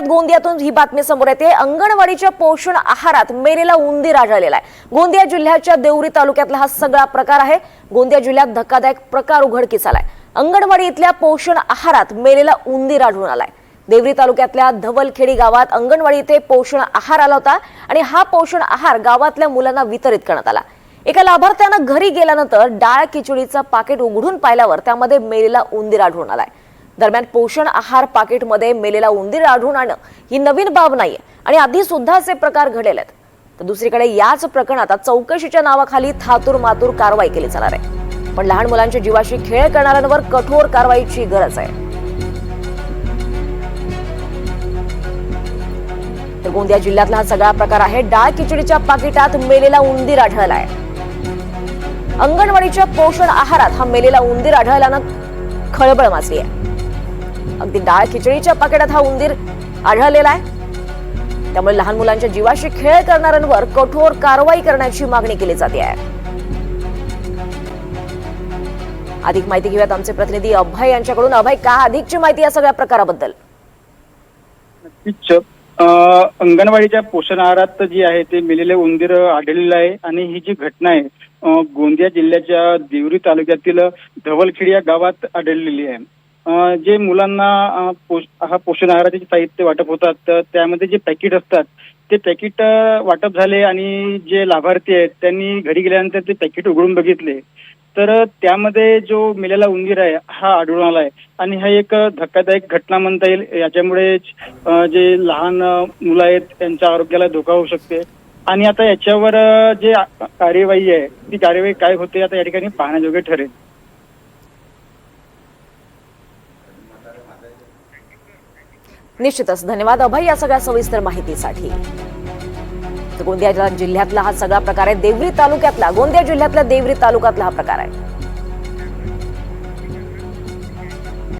गोंदियातून ही बातमी समोर येते. अंगणवाडीच्या पोषण आहारात मेलेला उंदीर आढळलेला आहे. गोंदिया जिल्ह्याच्या देवरी तालुक्यातला हा सगळा प्रकार आहे. गोंदिया जिल्ह्यात धक्कादायक प्रकार उघडकीस आलाय. अंगणवाडी इथल्या पोषण आहारात मेलेला उंदीर आढळून आलाय. देवरी तालुक्यातल्या धवलखेडी गावात अंगणवाडी इथे पोषण आहार आला होता आणि हा पोषण आहार गावातल्या मुलांना वितरित करण्यात आला. एका लाभार्थ्यानं घरी गेल्यानंतर डाळ खिचडीचं पाकिट उघडून पाहिल्यावर त्यामध्ये मेलेला उंदीर आढळून आलाय. दरम्यान पोषण आहार पाकिटमध्ये मेलेला उंदीर आढळून आणणं ही नवीन बाब नाहीये आणि आधी सुद्धा असे प्रकार घडलेले आहेत. तर दुसरीकडे याच प्रकरणात आता चौकशीच्या नावाखाली थातूर मातूर कारवाई केली जाणार आहे. पण लहान मुलांच्या जीवाशी खेळ करणाऱ्यांवर कठोर कारवाईची गरज आहे. तर गोंदिया जिल्ह्यातला हा सगळा प्रकार आहे. डाळ खिचडीच्या पाकिटात मेलेला उंदीर आढळला आहे. अंगणवाडीच्या पोषण आहारात हा मेलेला उंदीर आढळल्यानं खळबळ माजली आहे. अगदी डाळ खिचडीच्या पाकिटात हा उंदीर आढळलेला आहे. त्यामुळे लहान मुलांच्या जीवाशी खेळ करणाऱ्यांवर कठोर कारवाई करण्याची मागणी केली जाते आहे. अधिक माहिती घेऊयात आमचे प्रतिनिधी अभय यांच्याकडून. अभय का अधिकची माहिती या सगळ्या प्रकाराबद्दल? नक्कीच अंगणवाडीच्या पोषण आहारात जी आहे ते मेलेले उंदीर आढळलेलं आहे आणि ही जी घटना आहे गोंदिया जिल्ह्याच्या देवरी तालुक्यातील धवलखेडी या गावात आढळलेली आहे. जे मुलांना पोष- हा पोषण आहाराचे साहित्य वाटप होतात तर त्यामध्ये जे पॅकेट असतात ते पॅकेट वाटप झाले आणि जे लाभार्थी आहेत त्यांनी घरी गेल्यानंतर ते पॅकेट उघडून बघितले. तर त्यामध्ये जो मेलेला उंदीर आहे हा आढळून आलाय. आणि हा एक धक्कादायक घटना म्हणता येईल. याच्यामुळे जे लहान मुलं आहेत त्यांच्या आरोग्याला धोका होऊ शकते. आणि आता याच्यावर जे कार्यवाही आहे ती कार्यवाही काय होते आता या ठिकाणी पाहण्याजोगे ठरेल. निश्चितच. धन्यवाद अभय या सगळ्या सविस्तर माहितीसाठी. तर गोंदिया जिल्ह्यातला हा सगळा प्रकार आहे. देवरी तालुक्यातला गोंदिया जिल्ह्यातल्या देवरी तालुक्यातला हा प्रकार आहे.